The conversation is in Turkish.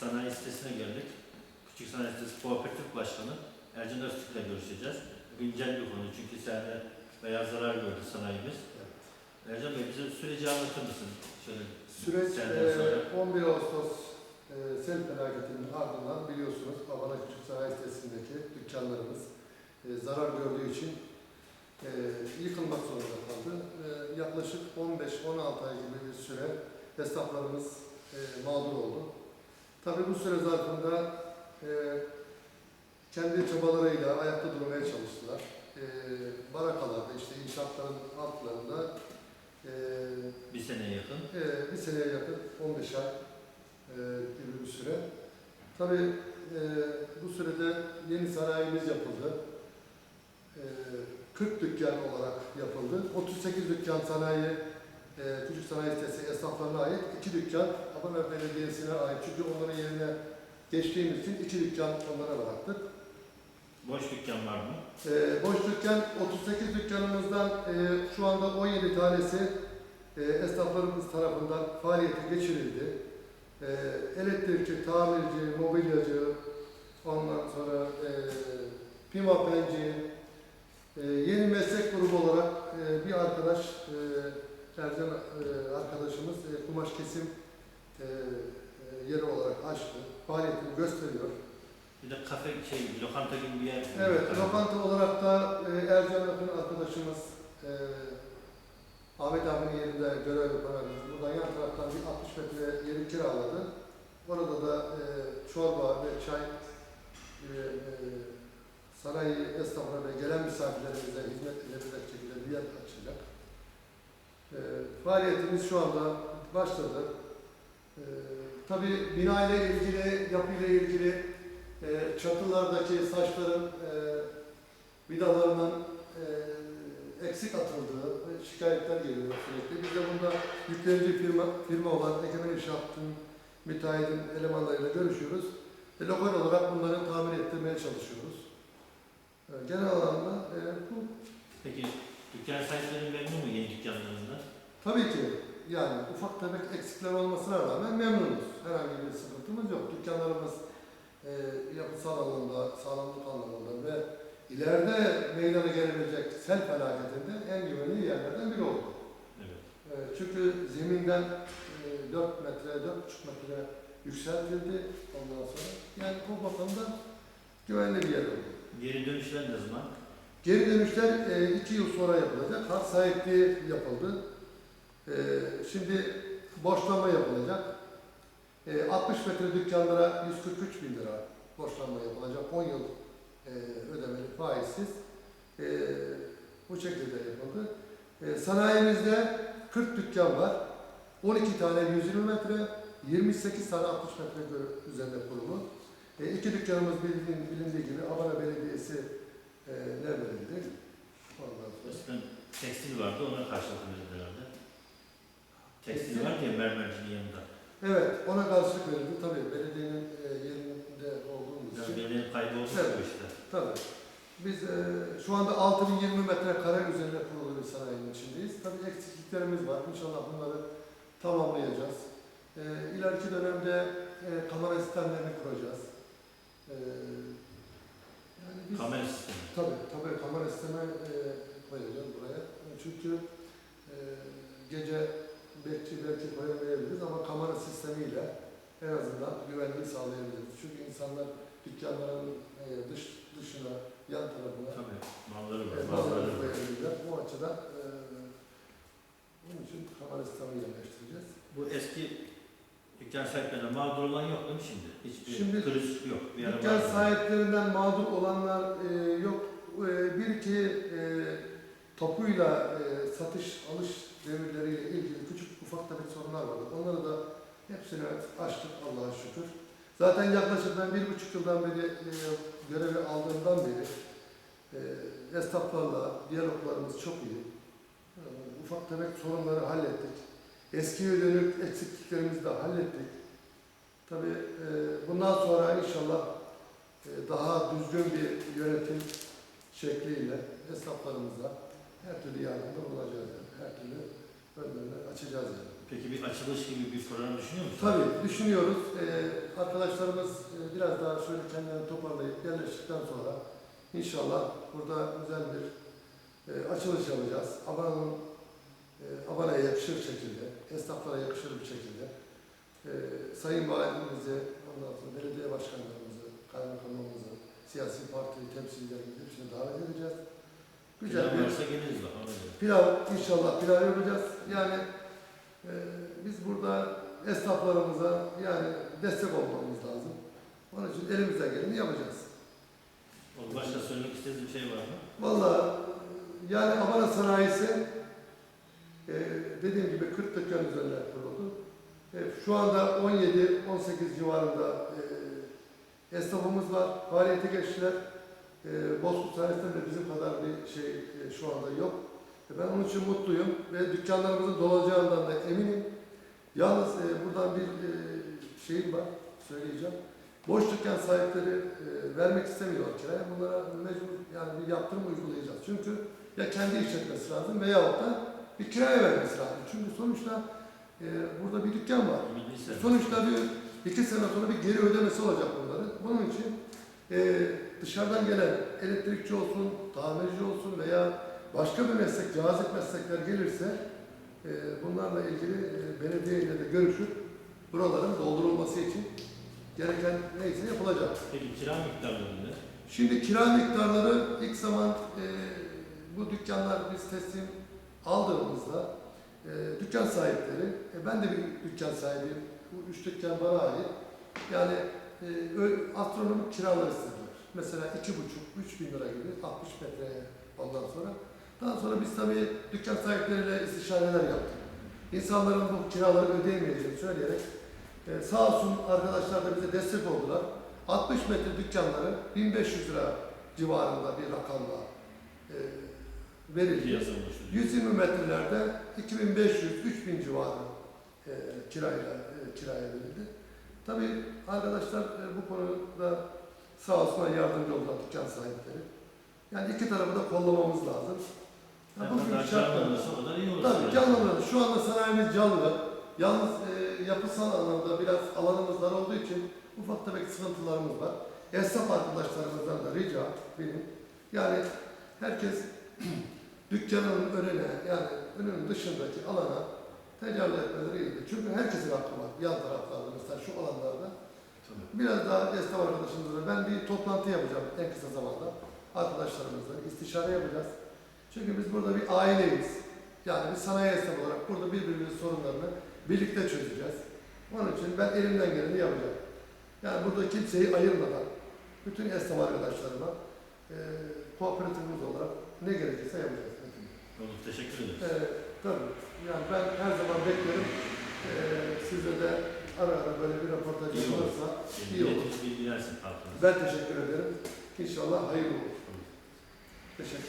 sanayi sitesine geldik. Küçük Sanayi Sitesi Kooperatif Başkanı Ercan Öztürk ile görüşeceğiz. Güncel bir konu çünkü sene bayağı zarar gördü sanayimiz. Ercan Bey bize süreci anlatır mısın? Şöyle Süreç e, sonra. 11 Ağustos e, sel felaketinin ardından biliyorsunuz Havana Küçük Sanayi Sitesi'ndeki dükkanlarımız e, zarar gördüğü için e, yıkılmak zorunda kaldı. E, yaklaşık 15-16 ay gibi bir süre esnaflarımız e, mağdur oldu. Tabii bu süre zarfında e, kendi çabalarıyla ayakta durmaya çalıştılar. E, barakalarda işte inşaatların altlarında e, bir seneye yakın. ee, bir seneye yakın 15 ay e, gibi bir süre. Tabii e, bu sürede yeni sanayimiz yapıldı. E, 40 dükkan olarak yapıldı. 38 dükkan sanayi, e, küçük sanayi sitesi esnaflarına ait. 2 dükkan Adana Belediyesi'ne ait. Çünkü onların yerine geçtiğimiz için 2 dükkan onlara bıraktık. Boş dükkan var mı? E, boş dükkan 38 dükkanımızdan e, şu anda 17 tanesi e, esnaflarımız tarafından faaliyete geçirildi. E, elektrikçi, tamirci, mobilyacı, ondan sonra e, pimapenci, e, yeni meslek grubu olarak e, bir arkadaş, e, Ercan e, arkadaşımız e, kumaş kesim e, yeri olarak açtı. Faaliyetini gösteriyor. Bir de kafe şey, lokanta gibi bir yer. Evet, lokanta olarak da e, Ercan Akın arkadaşımız e, Ahmet abinin yerinde görev yaparak buradan yan taraftan bir 60 metre yeri kiraladı. Orada da e, çorba ve çay e, e, sanayi esnafına ve gelen misafirlerimize hizmet edebilecek şekilde bir yer açacak. Faaliyetimiz şu anda başladı. E, tabii bina ile ilgili, yapı ile ilgili e, çatılardaki saçların e, vidalarının e, eksik atıldığı şikayetler geliyor sürekli. Biz de bunda yüklenici firma, firma olan Egemen İnşaat'ın müteahhidin elemanlarıyla görüşüyoruz. E, lokal olarak bunları tamir ettirmeye çalışıyoruz. E, genel anlamda e, bu Peki dükkan sahipleri memnun mu yeni dükkanlarında? Tabii ki yani ufak tefek eksikler olmasına rağmen memnunuz. Herhangi bir sıkıntımız yok. Dükkanlarımız e, yapısal anlamda, sağlamlık anlamında ve ileride meydana gelebilecek sel felaketinde en güvenli yerlerden biri oldu. Evet. E, çünkü zeminden e, 4 metre, 4,5 metre yükseltildi ondan sonra. Yani bu bakımdan güvenli bir yer oldu. Geri dönüşler ne zaman? Geri dönüşler 2 yıl sonra yapılacak. Hak sahipliği yapıldı. E, şimdi borçlanma yapılacak. E, 60 metre dükkanlara 143 bin lira borçlanma yapılacak. 10 yıl e, ödemeli faizsiz. E, bu şekilde yapıldı. Sanayimizde 40 dükkan var. 12 tane 120 metre, 28 tane 60 metre üzerinde kurulu. E, iki dükkanımız bildiğin, bilindiği gibi Abana Belediyesi e, ne verildi? Ondan sonra. Eskiden tekstil vardı, ona verildi herhalde. Tekstil var ya mermercinin yanında. Evet, ona karşılık verildi. Tabii belediyenin e, yerinde olduğumuz Yani için. belediyenin kaybolmuş Evet. bu işte. Tabii. Biz e, şu anda 6020 metrekare üzerinde kurulu bir sanayinin içindeyiz. Tabii eksikliklerimiz var. İnşallah bunları tamamlayacağız. E, ileriki dönemde e, kamera sistemlerini kuracağız. E, yani biz, Kamera sistemi. Tabii, tabii kamera sistemi e, koyacağız buraya. Çünkü e, gece belki belki koyamayabiliriz ama kamera sistemiyle en azından güvenliği sağlayabiliriz. Çünkü insanlar dükkanların e, dış dışına, yan tarafına Tabii. Malları var, e, bazıları var. koyabilirler. Bu açıdan e, bunun için kamera sistemi yerleştireceğiz. Bu eski dükkan sahiplerine mağdur olan yok değil mi şimdi? Hiçbir Şimdi kriz yok. Bir ara Dükkan vardı. sahiplerinden mağdur olanlar e, yok. E, bir iki e, topuyla e, satış alış devirleriyle ilgili küçük ufak tefek sorunlar vardı. Onları da hepsini açtık Allah'a şükür. Zaten yaklaşık ben bir buçuk yıldan beri e, görevi aldığımdan beri e, esnaflarla diyaloglarımız çok iyi. E, ufak tefek sorunları hallettik. Eskiye dönük eksikliklerimizi de hallettik. Tabii e, bundan sonra inşallah e, daha düzgün bir yönetim şekliyle esnaflarımıza her türlü yardımda bulacağız. Her türlü önlerini açacağız yani. Peki bir açılış gibi bir program düşünüyor musunuz? Tabii düşünüyoruz. Ee, arkadaşlarımız e, biraz daha şöyle kendilerini toparlayıp yerleştikten sonra inşallah burada güzel bir e, açılış yapacağız. Abana'nın e, Abana'ya yakışır şekilde, esnaflara yakışır bir şekilde e, Sayın Valimizi, ondan sonra belediye başkanlarımızı, kaymakamımızı, siyasi parti temsilcilerimizi hepsini davet edeceğiz. Güzel bir varsa geliriz göre. Pilav inşallah pilav yapacağız. Yani e, biz burada esnaflarımıza yani destek olmamız lazım. Onun için elimizden geleni yapacağız. Oğlum başka söylemek istediğiniz bir şey var mı? Vallahi e, yani Abana sanayisi e, dediğim gibi 40 dükkan üzerine kuruldu. E, şu anda 17-18 civarında e, esnafımız var. Faaliyete geçtiler. E, Bozkurt sanayisinde de bizim kadar bir şey e, şu anda yok. E, ben onun için mutluyum ve dükkanlarımızın dolacağından da eminim. Yalnız e, buradan bir e, şeyim var, söyleyeceğim. Boş dükkan sahipleri e, vermek istemiyor kiraya. Bunlara mecbur yani bir yaptırım uygulayacağız. Çünkü ya kendi işletmesi lazım veyahut da bir kiraya vermesi lazım. Çünkü sonuçta e, burada bir dükkan var. Sonuçta bir iki sene sonra bir geri ödemesi olacak bunların. Bunun için e, dışarıdan gelen elektrikçi olsun, tamirci olsun veya başka bir meslek, cazip meslekler gelirse e, bunlarla ilgili e, belediye ile de görüşüp buraların doldurulması için gereken neyse yapılacak. Peki kira miktarları ne? Şimdi kira miktarları ilk zaman e, bu dükkanlar biz teslim aldığımızda e, dükkan sahipleri, e, ben de bir dükkan sahibiyim, bu üç dükkan bana ait. Yani e, astronomik kiralar istediler. Mesela iki buçuk, üç bin lira gibi 60 metreye ondan sonra. Daha sonra biz tabii dükkan sahipleriyle istişareler yaptık. İnsanların bu kiraları ödeyemeyeceğini söyleyerek e, sağ olsun arkadaşlar da bize destek oldular. 60 metre dükkanları 1500 lira civarında bir rakamla e, verildi. Piyasa oluşturuyor. 120 metrelerde 2500-3000 civarı e, kirayla e, kiraya verildi. Tabii arkadaşlar e, bu konuda sağ olsunlar yardımcı oldular dükkan sahipleri. Yani iki tarafı da kollamamız lazım. Ya bugün kadar şartlar- canlanırsa o kadar iyi olur. Tabii canlıları. Şu anda sanayimiz canlı. Yalnız e, yapısal anlamda biraz alanımız dar olduğu için ufak tefek sıkıntılarımız var. Esnaf arkadaşlarımızdan da rica benim. Yani herkes dükkanın önüne yani önünün dışındaki alana tecavüz etmeleri iyidir. Çünkü herkesin hakkı var. Yan taraflarda mesela şu alanlarda. Tabii. Biraz daha esnaf arkadaşımızla ben bir toplantı yapacağım en kısa zamanda. Arkadaşlarımızla istişare yapacağız. Çünkü biz burada bir aileyiz. Yani bir sanayi esnafı olarak burada birbirimizin sorunlarını birlikte çözeceğiz. Onun için ben elimden geleni yapacağım. Yani burada kimseyi ayırmadan bütün esnaf arkadaşlarıma e, kooperatifimiz olarak ne gerekirse yapacağız. Olur, teşekkür ederiz. E, tabii. Yani ben her zaman beklerim. E, size de ara ara böyle bir röportaj olursa iyi olur. Ben teşekkür ederim. İnşallah hayırlı olur. Teşekkür